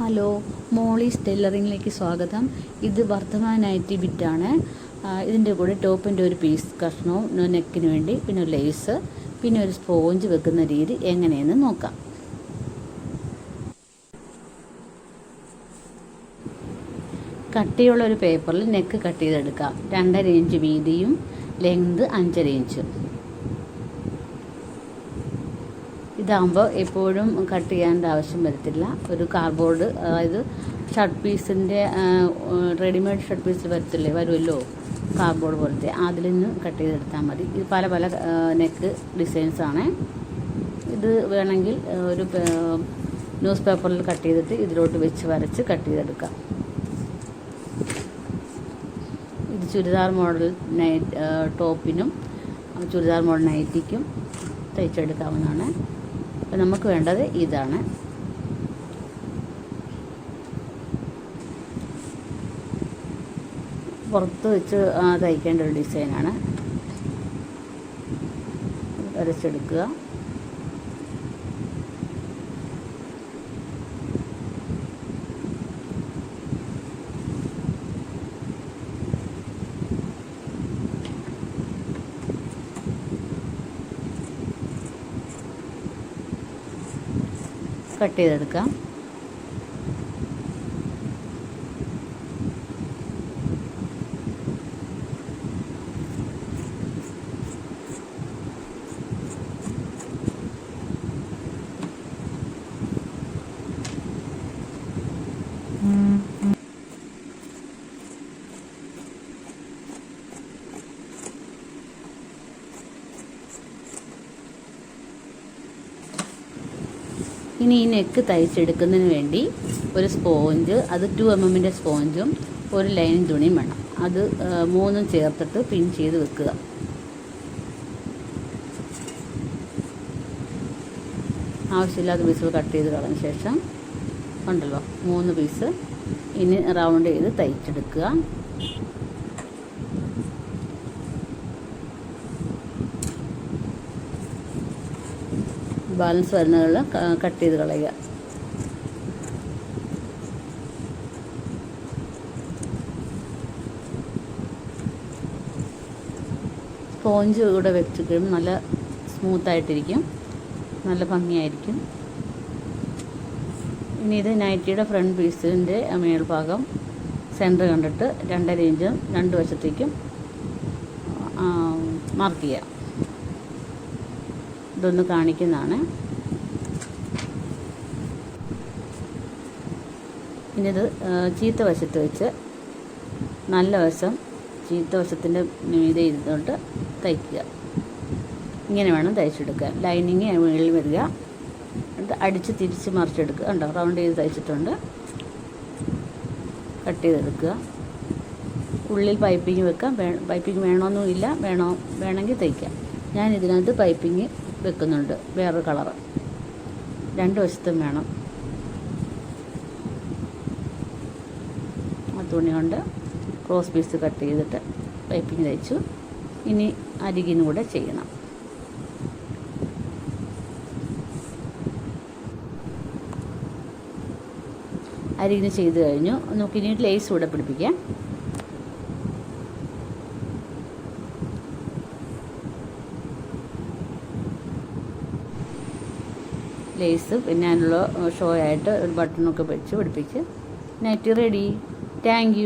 Hello Molly's ടെയിലറിങ്ങിലേക്ക് സ്വാഗതം. ഇത് Vardhaman nightie ബിറ്റാണ്. ഇതിന്റെ കൂടെ ടോപ്പിന്റെ ഒരു പീസ് കഷ്ണവും നെക്കിന് വേണ്ടി പിന്നെ ഒരു ലേസ് പിന്നെ ഒരു സ്പോഞ്ച് വെക്കുന്ന രീതി എങ്ങനെയെന്ന് നോക്കാം. കട്ടിയുള്ള ഒരു പേപ്പറിൽ നെക്ക് കട്ട് ചെയ്തെടുക്കാം. രണ്ടര ഇഞ്ച് വീതിയും ലെങ്ത് അഞ്ചര ഇഞ്ച് ഇതാകുമ്പോൾ എപ്പോഴും കട്ട് ചെയ്യേണ്ട ആവശ്യം വരത്തില്ല. ഒരു കാർഡ്ബോർഡ് അതായത് ഷർട്ട് പീസിന്റെ റെഡിമെയ്ഡ് ഷർട്ട് പീസ് വരത്തില്ലേ വരുമല്ലോ കാർഡ്ബോർഡ് പോലത്തെ അതിൽ നിന്ന് കട്ട് ചെയ്തെടുത്താൽ മതി. ഇത് പല പല നെക്ക് ഡിസൈൻസ് ആണ്. ഇത് വേണമെങ്കിൽ ഒരു ന്യൂസ് പേപ്പറിൽ കട്ട് ചെയ്തിട്ട് ഇതിലോട്ട് വെച്ച് വരച്ച് കട്ട് ചെയ്തെടുക്കാം. ഇത് ചുരിദാർ മോഡൽ നൈറ്റ് ടോപ്പിനും ചുരിദാർ മോഡൽ നൈറ്റിക്കും തയ്ച്ചെടുക്കാവുന്നതാണ്. അപ്പം നമുക്ക് വേണ്ടത് ഇതാണ്. പുറത്ത് വെച്ച് തയ്ക്കേണ്ട ഒരു ഡിസൈനാണ്. വരച്ചെടുക്കുക കട്ട് ചെയ്തെടുക്കാം. ഇനി ഈ നെക്ക് തയ്ച്ചെടുക്കുന്നതിന് വേണ്ടി ഒരു സ്പോഞ്ച് അത് ടു എം എമ്മിന്റെ സ്പോഞ്ചും ഒരു ലൈൻ തുണിയും വേണം. അത് മൂന്നും ചേർത്തിട്ട് പിൻ ചെയ്ത് വെക്കുക. ആവശ്യമില്ലാത്ത പീസുകൾ കട്ട് ചെയ്ത് കളഞ്ഞ ശേഷം ഉണ്ടല്ലോ മൂന്ന് പീസ് ഇനി റൗണ്ട് ചെയ്ത് തയ്ച്ചെടുക്കുക. ബാലൻസ് വരുന്നതിൽ കട്ട് ചെയ്ത് കളയുക. സ്പോഞ്ച് കൂടെ വെച്ചിട്ടും നല്ല സ്മൂത്തായിട്ടിരിക്കും. നല്ല ഭംഗിയായിരിക്കും. ഇനി ഇത് നൈറ്റിയുടെ ഫ്രണ്ട് പീസിന്റെ മേൽഭാഗം സെന്റർ കണ്ടിട്ട് രണ്ടര ഇഞ്ചും രണ്ട് വശത്തേക്കും മാർക്ക് ചെയ്യാം ഇതൊന്ന് കാണിക്കുന്നതാണ്. ഇനി ഇത് ചീത്ത വശത്ത് വെച്ച് നല്ല വശം ചീത്ത വശത്തിന്റെ ഇത് ഇരുന്നോട്ട് തയ്ക്കുക. ഇങ്ങനെ വേണം തയ്ച്ചെടുക്കുക ലൈനിങ് മുകളിൽ വരിക. അടിച്ച് തിരിച്ച് മറിച്ചെടുക്കുക. ഉണ്ടോ റൗണ്ട് ചെയ്ത് തയ്ച്ചിട്ടുണ്ട്. കട്ട് ചെയ്തെടുക്കുക. ഉള്ളിൽ പൈപ്പിങ് വെക്കാം. പൈപ്പിങ് വേണമെന്നുമില്ല വേണോ വേണമെങ്കിൽ തയ്ക്കാം. ഞാൻ ഇതിനകത്ത് പൈപ്പിങ് വെക്കുന്നുണ്ട്. വേറൊരു കളർ രണ്ട് വശത്തും വേണം. ആ തുണി കൊണ്ട് ക്രോസ് പീസ് കട്ട് ചെയ്തിട്ട് പൈപ്പിങ് തയ്ച്ചു. ഇനി അരികിനും കൂടെ ചെയ്യണം. അരികിന് ചെയ്ത് കഴിഞ്ഞു. നമുക്കിനി ലേസ് കൂടെ പിടിപ്പിക്കാം. ലേസ് പിന്നെ അതിനുള്ള ഷോ ആയിട്ട് ഒരു ബട്ടണൊക്കെ വെച്ച് പിടിപ്പിച്ച് നൈറ്റ് റെഡി. താങ്ക്